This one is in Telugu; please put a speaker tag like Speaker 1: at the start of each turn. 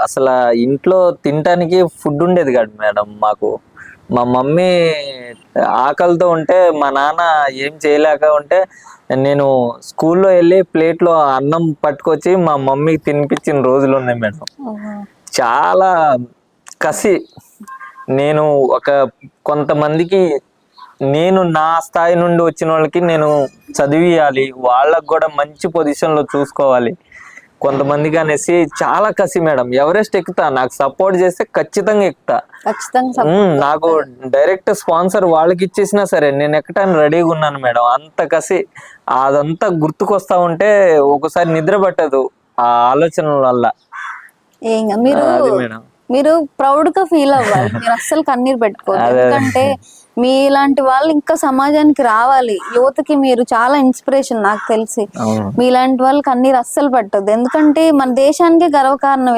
Speaker 1: అసలు ఇంట్లో తినటానికి ఫుడ్ ఉండేది కాదు మేడం మాకు. మా మమ్మీ ఆకలితో ఉంటే మా నాన్న ఏం చేయలేక ఉంటే నేను స్కూల్లో వెళ్ళి ప్లేట్లో అన్నం పట్టుకొచ్చి మా మమ్మీకి తినిపించిన రోజులు ఉన్నాయి మేడం. చాలా కసి. నేను ఒక కొంతమందికి నేను నా స్థాయి నుండి వచ్చిన వాళ్ళకి నేను చదివియాలి వాళ్ళకు కూడా మంచి పొజిషన్లో చూసుకోవాలి. కొంతమందికి అనేసి చాలా కసి మేడం. ఎవరెస్ట్ ఎక్కుతా? నాకు సపోర్ట్ చేస్తే ఖచ్చితంగా ఎక్కుతా. నాకు డైరెక్ట్ స్పాన్సర్ వాళ్ళకి ఇచ్చేసినా సరే నేను ఎక్కటానికి రెడీగా ఉన్నాను మేడం. అంత కసి. అదంతా గుర్తుకొస్తా ఉంటే ఒకసారి నిద్ర పట్టదు ఆ ఆలోచనల వల్ల.
Speaker 2: మీరు మీరు ప్రౌడ్గా ఫీల్ అవ్వాలి. మీరు అస్సలు కన్నీరు పెట్టుకోవద్దు. ఎందుకంటే మీ ఇలాంటి వాళ్ళు ఇంకా సమాజానికి రావాలి. యువతకి మీరు చాలా ఇన్స్పిరేషన్ నాకు తెలిసి. మీలాంటి వాళ్ళు కన్నీరు అస్సలు పట్టద్దు. ఎందుకంటే మన దేశానికే గర్వకారణం